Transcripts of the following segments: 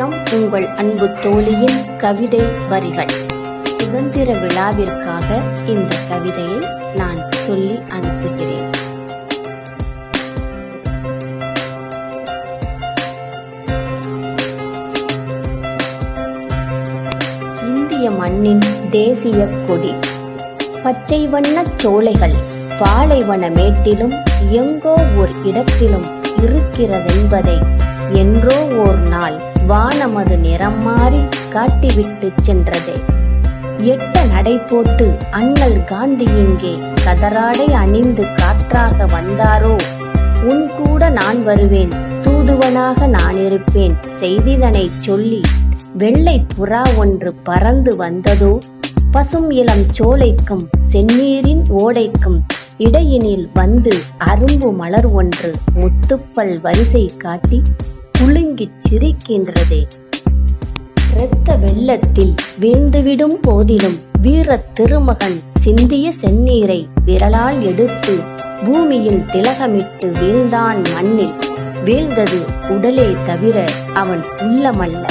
வணக்கம். உங்கள் அன்பு தோழியின் கவிதை வரிகள். சுதந்திர விழாவிற்காக இந்த கவிதையை நான் சொல்லி அனுப்புகிறேன். இந்திய மண்ணின் தேசிய கொடி. பச்சை வண்ண சோலைகள் பாலைவன மேட்டிலும் எங்கோ ஒரு இடத்திலும் இருக்கிறதென்பதை என்றோ ஓர் நாள் வானமது நிறம் மாறி காட்டிவிட்டுச் சென்றதே. எட்ட நடை போட்டு அண்ணல் காந்தி இங்கே கதராடை அணிந்து காற்றாக வந்தாரோ? உன் கூட நான் வருவேன் தூதுவனாக நான் இருப்பேன் செய்திதனை சொல்லி வெள்ளை புறா ஒன்று பறந்து வந்ததோ? பசும் இளம் சோலைக்கும் செந்நீரின் ஓடைக்கும் இடையினில் வந்து அரும்பு மலர் ஒன்று முத்துப்பல் வரிசை காட்டி குலுங்கிச் சிரிக்கின்றதே. இரத்த வெள்ளத்தில் வீழ்ந்துவிடும் போதிலும் வீரத் திருமகன் சிந்திய செந்நீரை விரலால் எடுத்து பூமியில் திலகமிட்டு வீழ்ந்தான் மண்ணில். வீழ்ந்தது உடலே தவிர அவன் உள்ளமல்ல.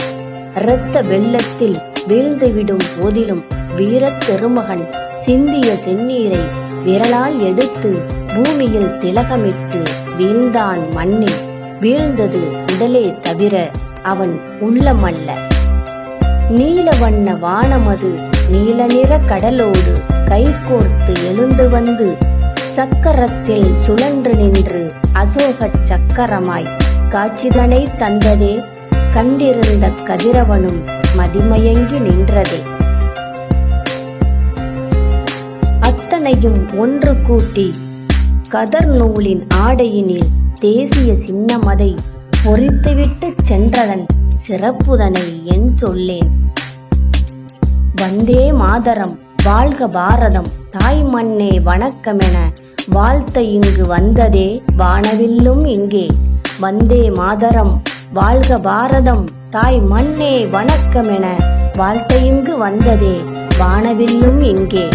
இரத்த வெள்ளத்தில் வீழ்ந்துவிடும் போதிலும் வீரத் திருமகன் சிந்திய செந்நீரை விரலால் எடுத்து பூமியில் திலகமிட்டு வீழ்ந்தான் மண்ணில். வீழ்ந்தது உடலே தவிர அவன் உள்ளமல்ல. நீல வண்ண வானமது நீல நிற கடலோடு கைகோர்த்து எழுந்து வந்து சக்கரத்தில் சுழன்று நின்று அசோகச் சக்கரமாய் காட்சிதனை தந்ததே கண்டிருந்த கதிரவனும் மதிமயங்கி நின்றதே. அத்தனையும் ஒன்று கூட்டி கதர் நூலின் ஆடையினில் தேசிய சின்னமதை பொறித்துவிட்டுச் சென்றதன் சிறப்புதனை என் சொல்லேன். வந்தே மாதரம் வாழ்க பாரதம் தாய் மண்ணே வணக்கமென வாழ்த்த இங்கு வந்ததே வானவில்லும் இங்கே. வந்தே மாதரம் வாழ்க பாரதம் தாய் மண்ணே வணக்கமென வாழ்த்த இங்கு வந்ததே வானவில்லும் இங்கே.